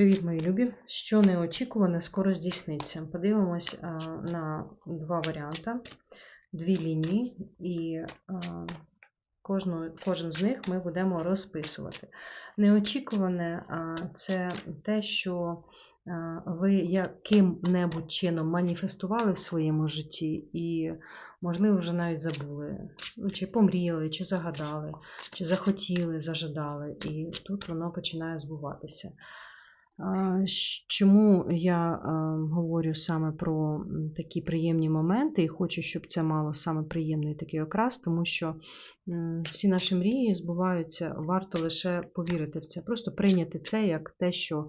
Привіт, мої любі! Що неочікуване скоро здійсниться. Подивимось а, на два варіанти, дві лінії, і а, кожну, кожен з них ми будемо розписувати. Неочікуване а, це те, що ви яким-небудь чином маніфестували в своєму житті, і, можливо, вже навіть забули, ну, чи помріяли, чи загадали, чи захотіли, зажадали, і тут воно починає збуватися. Чому я говорю саме про такі приємні моменти і хочу, щоб це мало саме приємний такий окрас, тому що всі наші мрії збуваються, варто лише повірити в це, просто прийняти це як те, що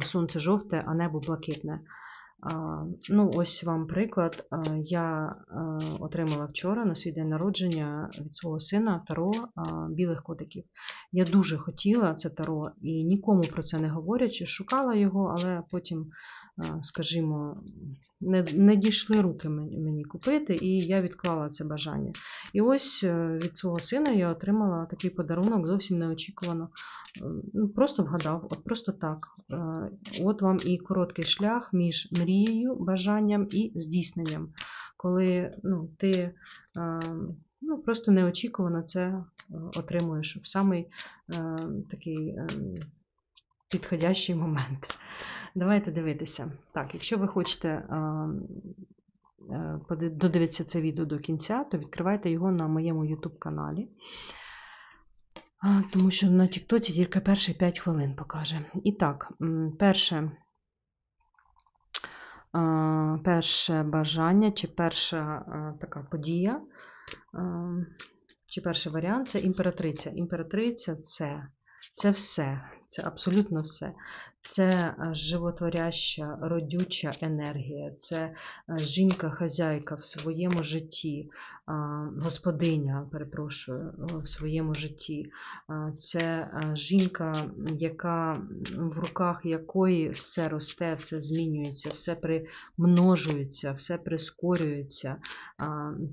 сонце жовте, а небо блакитне. Ну, ось вам приклад. Я отримала вчора на свій день народження від свого сина таро білих котиків. Я дуже хотіла це таро і нікому про це не говорячи, шукала його, але потім, скажімо, не, не дійшли руки мені, купити, і я відклала це бажання. І ось е, від свого сина я отримала такий подарунок зовсім неочікувано. Е, Ну, просто вгадав, от просто так. Е, От вам і короткий шлях між мрією, бажанням і здійсненням. Коли ну, ти ну, просто неочікувано це отримуєш в самий такий е, підходящий момент. Давайте дивитися. Так, якщо ви хочете додивитися це відео до кінця, то відкривайте його на моєму YouTube каналі. Тому що на Тіктоці тільки перші 5 хвилин покаже. І так, перше, перше бажання чи перша така подія, чи перший варіант це імператриця. Імператриця це, це все, це абсолютно все. Це е, животворяща, родюча енергія, це е, жінка-хазяйка в своєму житті, господиня, перепрошую, в своєму житті. Це е, жінка, яка в руках якої все росте, все змінюється, все примножується, все прискорюється.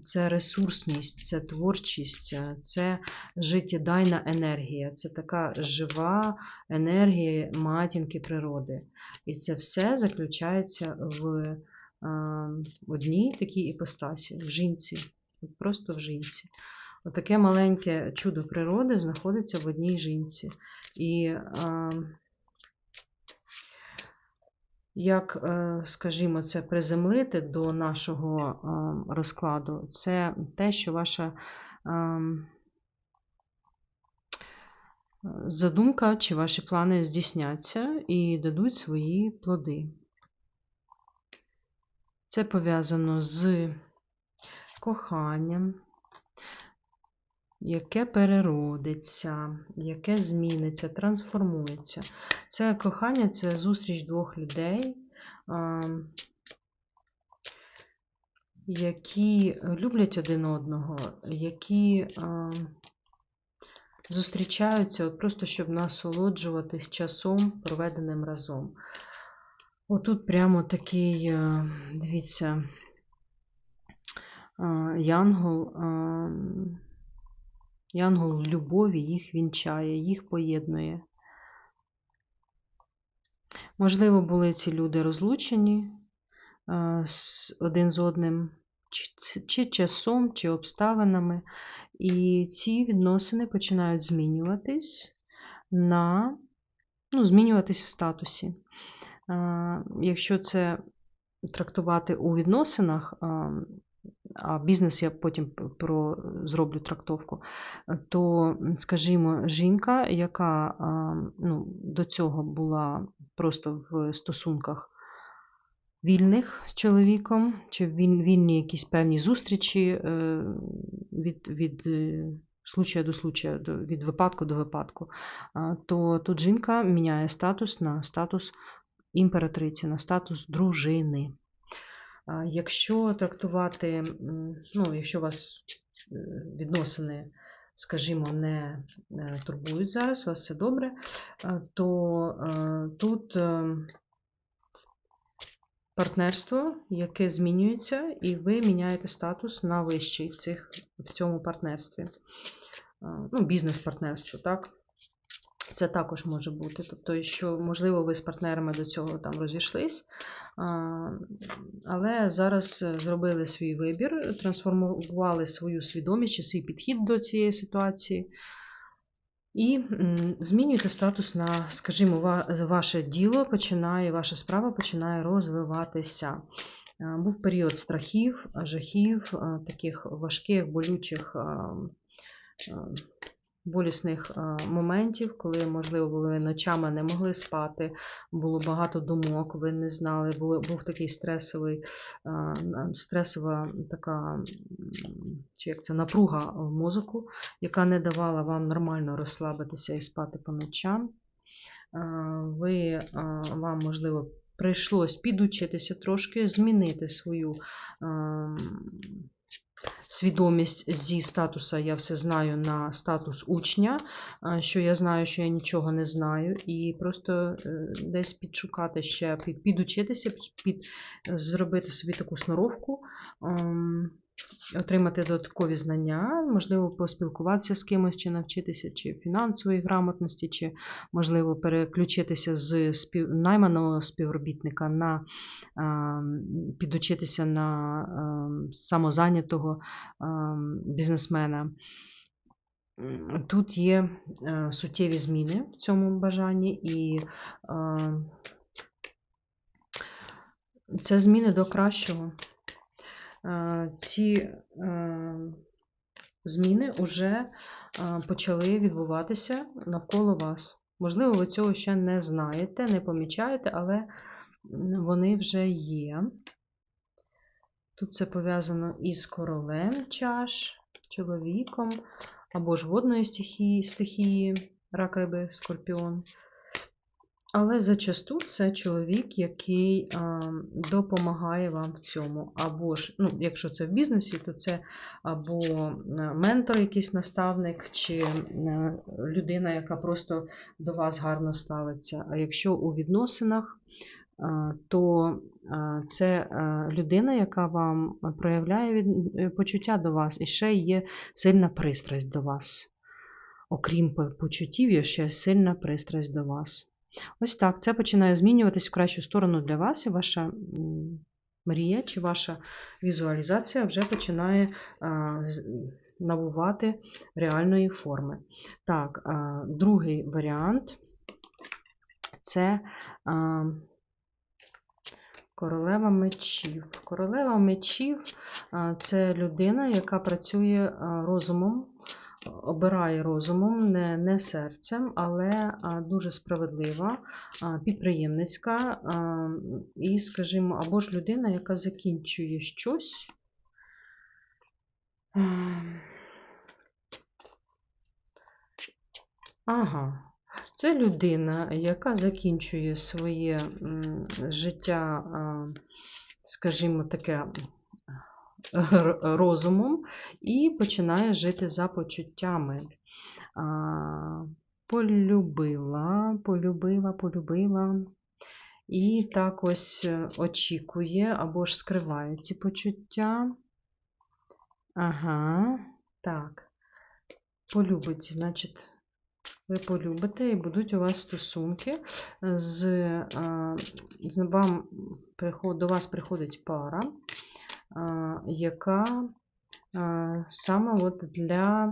Це ресурсність, це творчість, е, це життєдайна енергія, це така жива енергія матінки природи. І це все заключається в а, одній такій іпостасі, в жінці, просто в жінці. Отаке маленьке чудо природи знаходиться в одній жінці. І а, як, е, скажімо, це приземлити до нашого розкладу, це те, що ваша ем, задумка чи ваші плани здійсняться і дадуть свої плоди. Це пов'язано з коханням, яке переродиться, яке зміниться, трансформується. Це кохання це зустріч двох людей, які люблять один одного, які зустрічаються от просто щоб насолоджуватись часом, проведеним разом. Отут прямо такий, е, дивіться, е, янгол, е, янгол любові їх вінчає, їх поєднує. Можливо, були ці люди розлучені один з одним, чи, часом, чи обставинами, і ці відносини починають змінюватись на, ну, змінюватись в статусі. Якщо це трактувати у відносинах, а бізнес я потім про зроблю трактовку, то, скажімо, жінка, яка ну, до цього була просто в стосунках вільних з чоловіком, чи віль- вільні якісь певні зустрічі е, від, від е, случая до случая, від випадку до випадку, то тут жінка міняє статус на статус імператриці, на статус дружини. Якщо трактувати, ну, якщо вас е, відносини, скажімо, не турбують зараз, у вас все добре, то тут партнерство, яке змінюється, і ви міняєте статус на вищий в, цих, в цьому партнерстві. Ну, бізнес-партнерство, так? Це також може бути. Тобто, що, можливо, ви з партнерами до цього там розійшлись, але зараз е, зробили свій вибір, трансформували свою свідомість чи свій підхід до цієї ситуації. І змінюєте статус на, скажімо, ваше діло починає, ваша справа починає розвиватися. Був період страхів, жахів, таких важких, болючих, болісних е, моментів, коли, можливо, ви ночами не могли спати, було багато думок, ви не знали, був такий стресовий, е, стресова така чи як це, напруга в мозку, яка не давала вам нормально розслабитися і спати по ночам. Е, Ви, вам, можливо, прийшлось підучитися трошки, змінити свою ем, свідомість зі статуса я все знаю на статус учня, е, що я знаю, що я нічого не знаю, і просто е, десь підшукати ще, під, підучитися, під, зробити собі таку сноровку. Отримати додаткові знання, можливо, поспілкуватися з кимось, чи навчитися, чи фінансової грамотності, чи, можливо, переключитися з спів... найманого співробітника на підучитися на самозайнятого бізнесмена. Тут є е, суттєві зміни в цьому бажанні, і це зміни до кращого. Е, Ці е, зміни вже почали відбуватися навколо вас. Можливо, ви цього ще не знаєте, не помічаєте, але вони вже є. Тут це пов'язано із королем чаш, чоловіком, або ж водної стихії, стихії рак риби, скорпіон. Але зачасту це чоловік, який а, допомагає вам в цьому. Або ж, ну, якщо це в бізнесі, то це або е, ментор, якийсь наставник, чи е, людина, яка просто до вас гарно ставиться. А якщо у відносинах, то це е, людина, яка вам проявляє е, почуття до вас, і ще є сильна пристрасть до вас. Окрім почуттів, є ще сильна пристрасть до вас. Ось так, це починає змінюватись в кращу сторону для вас, і ваша мрія чи ваша візуалізація вже починає набувати реальної форми. Так, другий варіант це королева мечів. Королева мечів це людина, яка працює розумом, обирає розумом, не, не серцем, але дуже справедлива, підприємницька і, скажімо, або ж людина, яка закінчує щось. Ага. Це людина, яка закінчує своє життя, скажімо, таке розумом і починає жити за почуттями. Полюбила, полюбила, полюбила. І так ось е, очікує або ж скриває ці почуття. Ага, так. Полюбить, значить, ви полюбите і будуть у вас стосунки. З, а, з вам до вас приходить пара, яка саме от для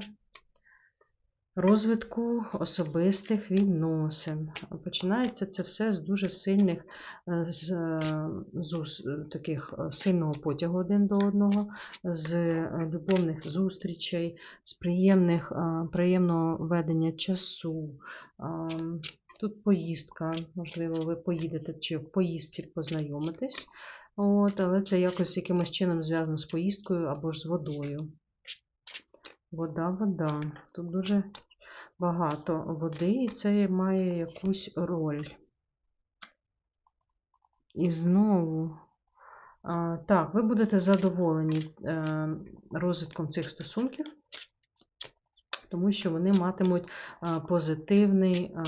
розвитку особистих відносин. Починається це все з дуже сильних, е, з, е, з таких е, сильного потягу один до одного, з любовних зустрічей, з приємних, приємного ведення часу. Тут поїздка, можливо, ви поїдете чи в поїздці познайомитесь, От, але це якось якимось чином зв'язано з поїздкою або ж з водою. Вода, вода. Тут дуже багато води, і це має якусь роль. І знову, так, ви будете задоволені е, розвитком цих стосунків, тому що вони матимуть позитивний а,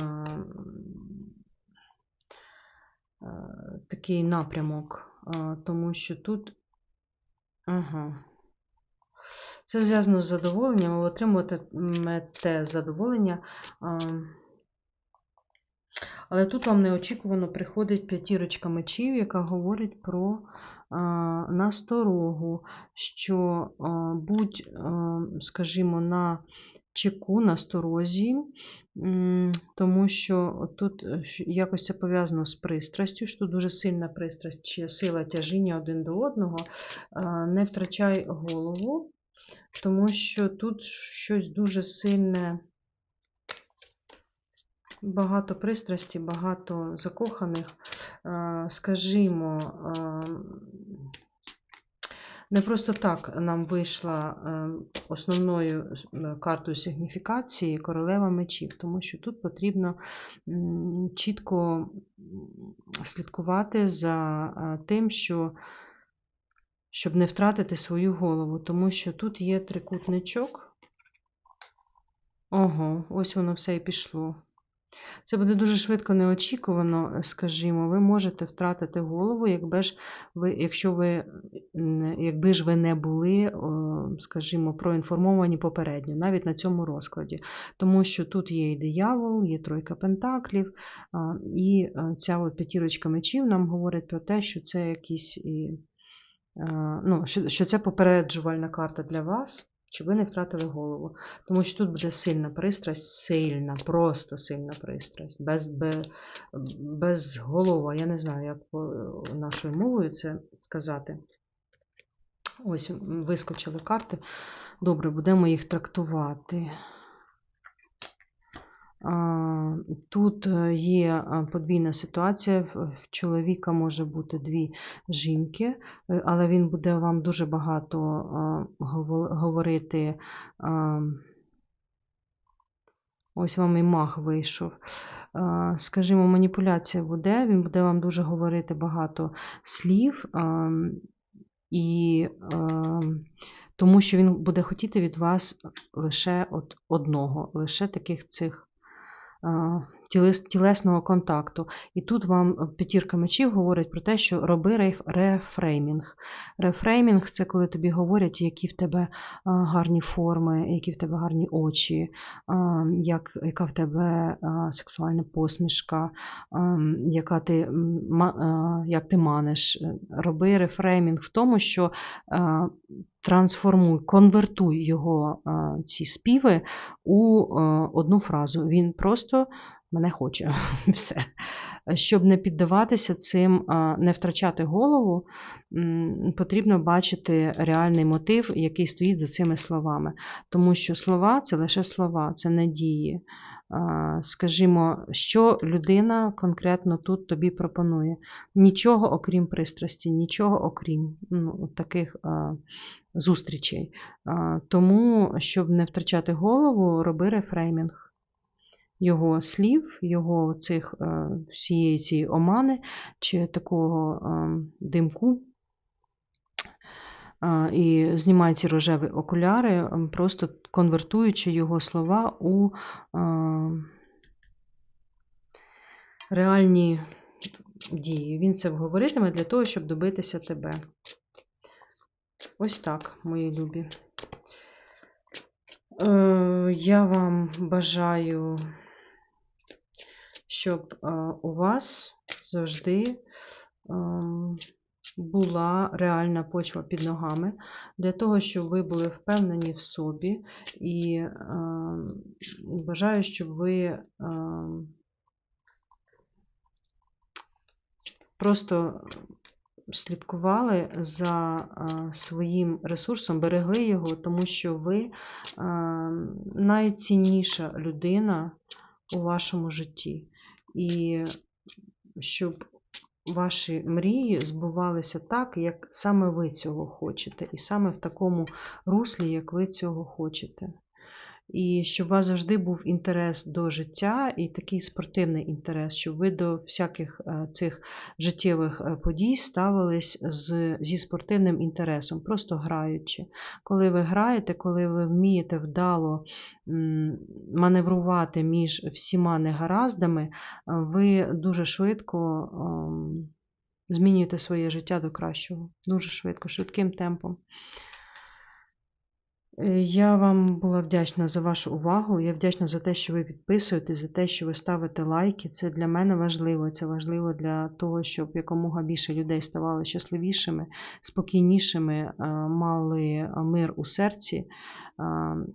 а, такий напрямок, тому що тут. Ага. Це зв'язано з задоволенням, ви отримуєте задоволення Але тут вам неочікувано приходить п'ятірочка мечів, яка говорить про насторогу, що будь, скажімо, на чеку, насторозі, м, тому що тут е, якось це пов'язано з пристрастю, що дуже сильна пристрасть чи сила тяжіння один до одного. Не втрачай голову, тому що тут щось дуже сильне. Багато пристрасті, багато закоханих. Е, Скажімо, е, не просто так нам вийшла е, основною е, картою сигніфікації королева мечів, тому що тут потрібно чітко слідкувати за е, тим, що щоб не втратити свою голову, тому що тут є трикутничок. Ого, ось воно все і пішло. Це буде дуже швидко неочікувано, скажімо, ви можете втратити голову, якби ж ви, якщо ви, якби ж ви не були, скажімо, проінформовані попередньо, навіть на цьому розкладі. Тому що тут є і диявол, є тройка пентаклів, і е, ця от п'ятірочка мечів нам говорить про те, що це якісь і, е, ну, що це попереджувальна карта для вас. Щоб ви не втратили голову. Тому що тут буде сильна пристрасть, сильна, просто сильна пристрасть, без, без, без голова. Я не знаю, як нашою мовою це сказати. Ось вискочили карти. Добре, будемо їх трактувати. Тут е, є подвійна ситуація. В чоловіка може бути дві жінки, е, але він буде вам дуже багато говорити. Ось вам і маг вийшов. Скажімо, маніпуляція буде, він буде вам дуже говорити багато слів, і тому що він буде хотіти від вас лише от одного, лише таких цих тілесного контакту. І тут вам п'ятірка мечів говорить про те, що роби рефреймінг. Рефреймінг це коли тобі говорять, які в тебе гарні форми, які в тебе гарні очі, як, яка в тебе сексуальна посмішка, яка ти, як ти маниш. Роби рефреймінг в тому, що трансформуй, конвертуй його а, ці співи у а, одну фразу. Він просто мене хоче. Все. Щоб не піддаватися цим, не втрачати голову, потрібно бачити реальний мотив, який стоїть за цими словами. Тому що слова це лише слова, це не дії. А, Скажімо, що людина конкретно тут тобі пропонує. Нічого окрім пристрасті, нічого окрім ну, таких а, зустрічей. А, Тому, щоб не втрачати голову, роби рефреймінг його слів, його цих всієї цієї омани чи такого димку. І знімай ці рожеві окуляри, просто конвертуючи його слова у реальні дії. Він це говоритиме для того, щоб добитися тебе. Ось так, мої любі. Е, Я вам бажаю, щоб у вас завжди була реальна почва під ногами, для того, щоб ви були впевнені в собі. І ем, бажаю, щоб ви ем, просто слідкували за е, своїм ресурсом, берегли його, тому що ви е, найцінніша людина у вашому житті. І щоб ваші мрії збувалися так, як саме ви цього хочете, і саме в такому руслі, як ви цього хочете. І щоб у вас завжди був інтерес до життя і такий спортивний інтерес, щоб ви до всяких е, цих життєвих е, подій ставились з, зі спортивним інтересом, просто граючи. Коли ви граєте, коли ви вмієте вдало маневрувати між всіма негараздами, е, ви дуже швидко ем, змінюєте своє життя до кращого. Дуже швидко, швидким темпом. Е, Я вам була вдячна за вашу увагу. Я вдячна за те, що ви підписуєтесь, за те, що ви ставите лайки. Це для мене важливо. Це важливо для того, щоб якомога більше людей ставали щасливішими, спокійнішими, е, мали мир у серці е,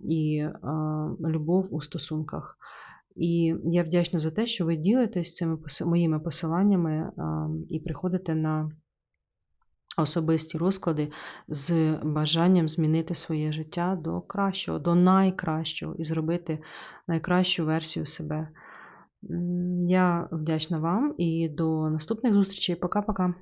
і е, любов у стосунках. І я вдячна за те, що ви ділитесь цими моїми посиланнями е, і приходите на особисті розклади з бажанням змінити своє життя до кращого, до найкращого і зробити найкращу версію себе. Я вдячна вам і до наступних зустрічей. Пока-пока.